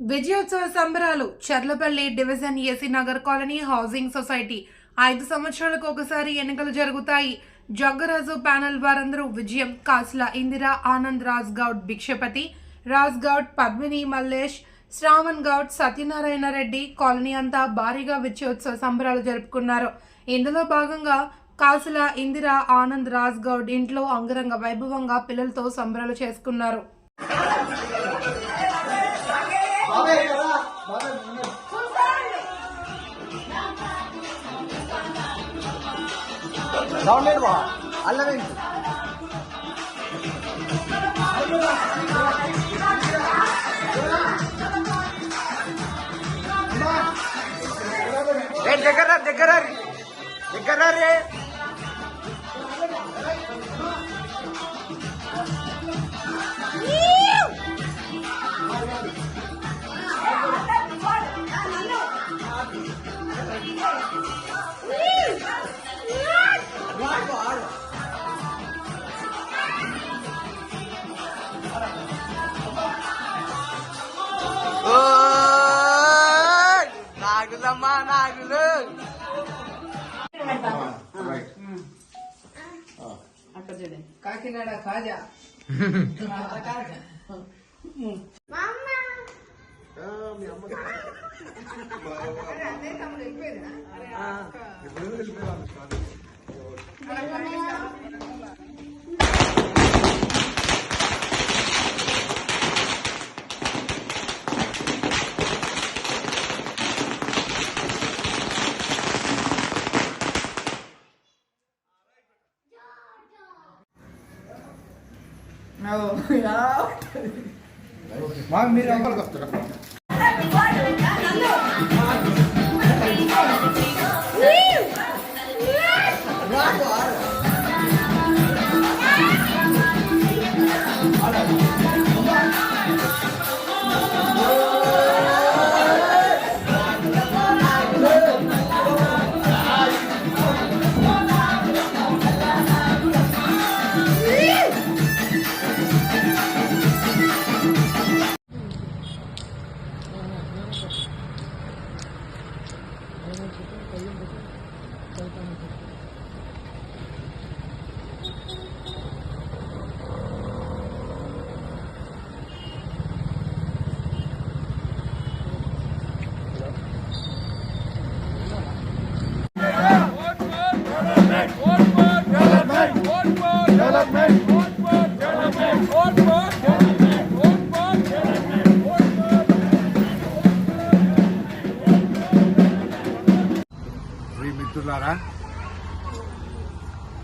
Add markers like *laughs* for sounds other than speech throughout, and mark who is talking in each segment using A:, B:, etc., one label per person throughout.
A: విజయోత్సవ సంబరాలు Charlapalli division AC Nagar colony housing society ఐదు సంవత్సరాలకు ఒకసారి ఎన్నికలు జరుగుతాయి. జగ్గరాజు ప్యానెల్ వారందరూ విజయం కాసుల ఇందిరా ఆనంద్ రాజ్ గౌడ్ భిక్షపతి రాజ్ గౌడ్ పద్మిని మల్లేష్ శ్రావణ్ గౌడ్ సత్యనారాయణ రెడ్డి కాలనీ అంతా భారీగా విజయోత్సవ సంబరాలు జరుపుకున్నారు ఇందులో భాగంగా కాసుల ఇందిరా ఆనంద్ రాజ్ గౌడ్ ఇంట్లో అంగరంగ వైభవంగా పిల్లలతో సంబరాలు చేసుకున్నారు
B: సౌండ్ లేదు బా అల్లవేంటి దగ్గర రా, దగ్గర రా. దగ్గర రా నాగులమ్మా నాగులు
A: కాకినాడ కాజా.
B: మా మీరు *laughs*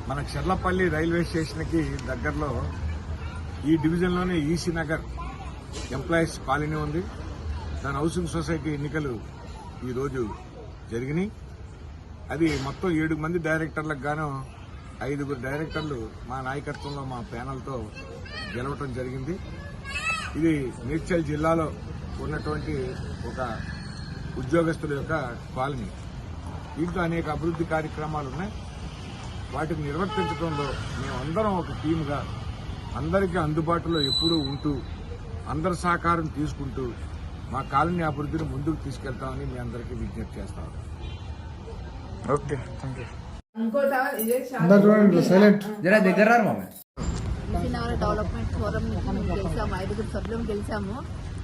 C: మన చెర్లపల్లి రైల్వే స్టేషన్కి దగ్గరలో ఈ డివిజన్లోనే ఈసీ నగర్ ఎంప్లాయీస్ కాలనీ ఉంది. దాని హౌసింగ్ సొసైటీ ఎన్నికలు ఈరోజు జరిగినాయి. అది మొత్తం ఏడు మంది డైరెక్టర్లకు గాను ఐదుగురు డైరెక్టర్లు మా నాయకత్వంలో మా ప్యానల్తో గెలవటం జరిగింది. ఇది మేడ్చల్ జిల్లాలో ఉన్నటువంటి ఒక ఉద్యోగస్తుల యొక్క కాలనీ. దీంట్లో అనేక అభివృద్ధి కార్యక్రమాలు ఉన్నాయి. వాటిని నిర్వర్తించడంలో మేమందరం ఒక టీమ్గా అందరికీ అందుబాటులో ఎప్పుడూ ఉంటూ అందరి సహకారం తీసుకుంటూ మా కాలనీ అభివృద్ధిని ముందుకు తీసుకెళ్తామని మీ అందరికీ విజ్ఞప్తి చేస్తాం
D: okay thank you development forum గెలిచాము ఐదుగురు సభ్యులు గెలిచాము.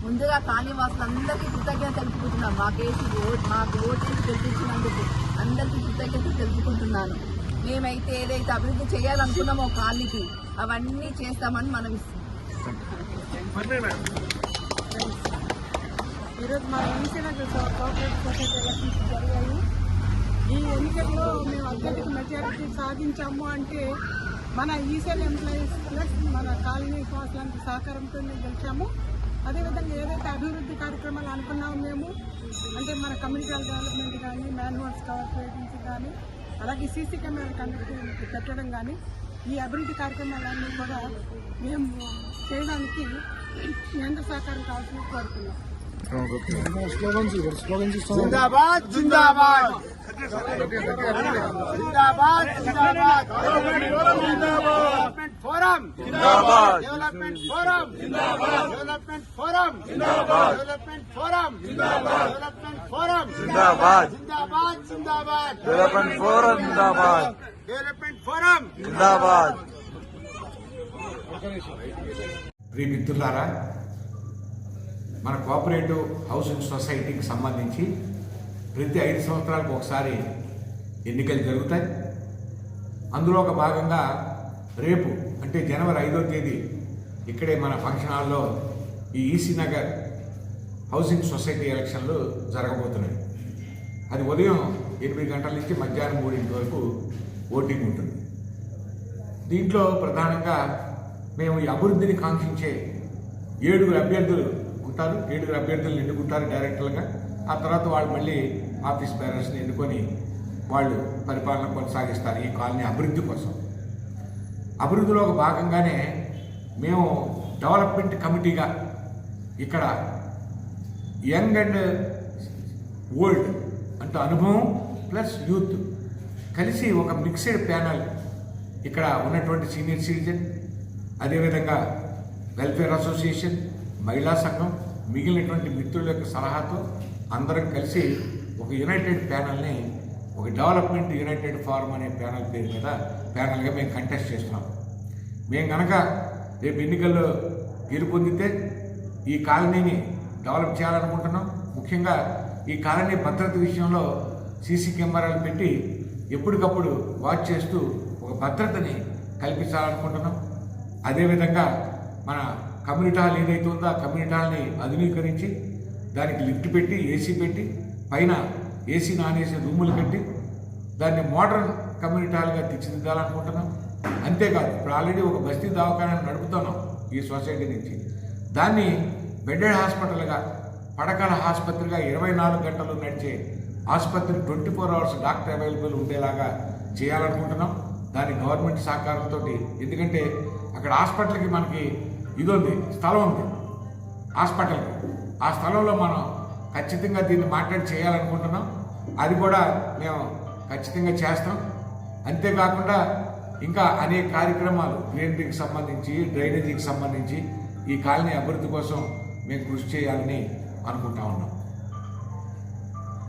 D: ముందుగా కాలనీ వాసులందరికీ కృతజ్ఞత తెలుపుకుంటున్నాం మాకేసి ఓట్ మాకు ఓటేసి గెలిపించినందుకు అందరికీ కృతజ్ఞత తెలుపుకుంటున్నాను. మేమైతే ఏదైతే అభివృద్ధి చేయాలనుకున్నామో కాలనీకి అవన్నీ చేస్తామని మనం
E: ఈరోజు మా ఈసీన కోఆపరేటివ్ సొసైటీ ఎలక్షన్స్ జరిగాయి. ఈ ఎన్నికల్లో మేము అత్యధిక మెజారిటీ సాధించాము అంటే మన ఈసెల్ ఎంప్లాయీస్ ప్లస్ మన కాలనీ వాసులంటి సహకారంతో మేము గెలిచాము. అదేవిధంగా ఏదైతే అభివృద్ధి కార్యక్రమాలు అనుకున్నాము మేము అంటే మన కమ్యూనికల్ డెవలప్మెంట్ కానీ మ్యాన్హోల్స్ కార్పొరేటింగ్స్ కానీ అలాగే సీసీ కెమెరా కండక్ట్ పెట్టడం కానీ ఈ అభివృద్ధి కార్యక్రమాలన్నీ కూడా మేము చేయడానికి కేంద్ర సహకారం కావాల్సిన కోరుతున్నాం.
B: జిందాబాద్ జిందాబాద్ జిందాబాద్ జిందాబాద్ డెవలప్మెంట్ ఫోరం జిందాబాద్ డెవలప్మెంట్ ఫోరం జిందాబాద్ డెవలప్మెంట్ ఫోరం జిందాబాద్ డెవలప్మెంట్ ఫోరం జిందాబాద్ డెవలప్మెంట్ ఫోరం జిందాబాద్ జిందాబాద్ జిందాబాద్
F: డెవలప్మెంట్ ఫోరం జిందాబాద్
B: డెవలప్మెంట్ ఫోరం
F: జిందాబాద్
C: ప్రియ మిత్రులారా మన కోఆపరేటివ్ హౌసింగ్ సొసైటీకి సంబంధించి ప్రతి ఐదు సంవత్సరాలకు ఒకసారి ఎన్నికలు జరుగుతాయి. అందులో ఒక భాగంగా రేపు అంటే జనవరి ఐదో తేదీ ఇక్కడే మన ఫంక్షన్ హాల్లో ఈ ఈసీ నగర్ హౌసింగ్ సొసైటీ ఎలక్షన్లు జరగబోతున్నాయి. అది ఉదయం ఎనిమిది గంటల నుంచి మధ్యాహ్నం మూడింటి వరకు ఓటింగ్ ఉంటుంది. దీంట్లో ప్రధానంగా మేము ఈ అభివృద్ధిని కాంక్షించే ఏడుగురు అభ్యర్థులు ఉంటారు ఏడుగురు అభ్యర్థులను ఎన్నుకుంటారు డైరెక్టర్లుగా ఆ తర్వాత వాళ్ళు మళ్ళీ ఆఫీస్ బేరర్స్ని ఎన్నుకొని వాళ్ళు పరిపాలన కొనసాగిస్తారు ఈ కాలనీ అభివృద్ధి కోసం. అభివృద్ధిలో ఒక భాగంగానే మేము డెవలప్మెంట్ కమిటీగా ఇక్కడ యంగ్ అండ్ ఓల్డ్ అంటే అనుభవం ప్లస్ యూత్ కలిసి ఒక మిక్స్డ్ ప్యానల్ ఇక్కడ ఉన్నటువంటి సీనియర్ సిటిజన్ అదేవిధంగా వెల్ఫేర్ అసోసియేషన్ మహిళా సంఘం మిగిలినటువంటి మిత్రుల యొక్క సలహాతో అందరం కలిసి ఒక యునైటెడ్ ప్యానల్ని ఒక డెవలప్మెంట్ యునైటెడ్ ఫారం అనే ప్యానల్ పేరు మీద ప్యానల్గా మేము కంటెస్ట్ చేస్తున్నాం. మేము కనుక రేపు ఎన్నికల్లో గెలుపొందితే ఈ కాలనీని డెవలప్ చేయాలనుకుంటున్నాం. ముఖ్యంగా ఈ కాలనీ భద్రత విషయంలో సీసీ కెమెరాలు పెట్టి ఎప్పటికప్పుడు వాచ్ చేస్తూ ఒక భద్రతని కల్పించాలనుకుంటున్నాం. అదేవిధంగా మన కమ్యూనిటీ హాల్ ఏదైతే ఉందో ఆ కమ్యూనిటీ హాల్ని ఆధునీకరించి దానికి లిఫ్ట్ పెట్టి ఏసీ పెట్టి పైన ఏసీ నాన్ ఏసీ రూములు కట్టి దాన్ని మోడర్న్ కమ్యూనిటీ హాల్గా తీర్చిదిద్దాలనుకుంటున్నాం. అంతేకాదు ఇప్పుడు ఆల్రెడీ ఒక బస్తీ దవాఖానా నడుపుతున్నాం ఈ సొసైటీ నుంచి. దాన్ని బెడెడ్ హాస్పిటల్గా పడకల ఆసుపత్రిగా ఇరవై నాలుగు గంటలు నడిచే ఆసుపత్రి twenty four hours doctor available ఉండేలాగా చేయాలనుకుంటున్నాం. దాని గవర్నమెంట్ సహకారంతో ఎందుకంటే అక్కడ హాస్పిటల్కి మనకి ఇది ఉంది స్థలం ఉంది. హాస్పిటల్ ఆ స్థలంలో మనం ఖచ్చితంగా దీన్ని మాట్లాడి చేయాలనుకుంటున్నాం. అది కూడా మేము ఖచ్చితంగా చేస్తాం. అంతేకాకుండా ఇంకా అనేక కార్యక్రమాలు గ్రీనరీకి సంబంధించి డ్రైనేజీకి సంబంధించి ఈ కాలనీ అభివృద్ధి కోసం మేము కృషి చేయాలని అనుకుంటా ఉన్నాం.